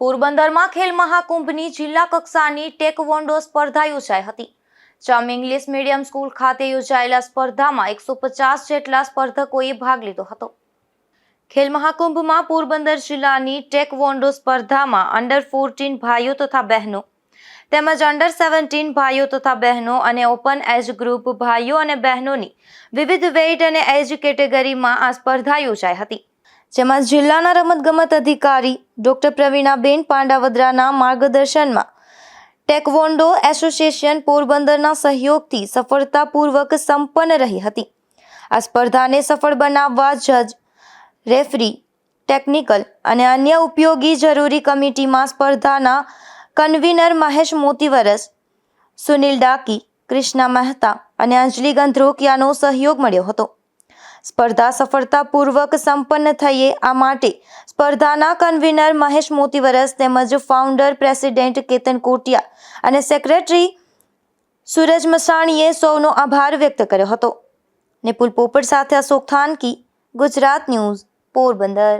પોરબંદરમાં ખેલ મહાકુંભની જિલ્લા કક્ષાની ટેકવોન્ડો સ્પર્ધા યોજાઈ હતી. ચમ ઇંગ્લિશ મીડિયમ સ્કૂલ ખાતે યોજાયેલા સ્પર્ધામાં એકસો પચાસ જેટલા સ્પર્ધકોએ ભાગ લીધો હતો. ખેલ મહાકુંભમાં પોરબંદર જિલ્લાની ટેકવોન્ડો સ્પર્ધામાં અંડર ફોર્ટીન ભાઈઓ તથા બહેનો, તેમજ અંડર સેવન્ટીન ભાઈઓ તથા બહેનો અને ઓપન એજ ગ્રુપ ભાઈઓ અને બહેનોની વિવિધ વેઇટ અને એજ કેટેગરીમાં આ સ્પર્ધા યોજાઈ હતી. જેમાં જિલ્લાના રમતગમત અધિકારી ડોક્ટર પ્રવીણાબેન પાંડાવદરાના માર્ગદર્શનમાં ટેકવોન્ડો એસોસિએશન પોરબંદરના સહયોગથી સફળતાપૂર્વક સંપન્ન રહી હતી. આ સ્પર્ધાને સફળ બનાવવા જજ, રેફરી, ટેકનિકલ અને અન્ય ઉપયોગી જરૂરી કમિટીમાં સ્પર્ધાના કન્વીનર મહેશ મોતીવરસ, સુનિલ ડાકી, કૃષ્ણા મહેતા અને અંજલિ ગંધ્રોકિયાનો સહયોગ મળ્યો હતો. સ્પર્ધા સફળતાપૂર્વક સંપન્ન થઈએ આ માટે સ્પર્ધાના કન્વીનર મહેશ મોતીવરસ તેમજ ફાઉન્ડર પ્રેસિડેન્ટ કેતન કોટિયા અને સેક્રેટરી સૂરજ મસાણીએ સૌનો આભાર વ્યક્ત કર્યો હતો. નિપુલ પોપટ સાથે અશોક થાનકી, ગુજરાત ન્યૂઝ, પોરબંદર.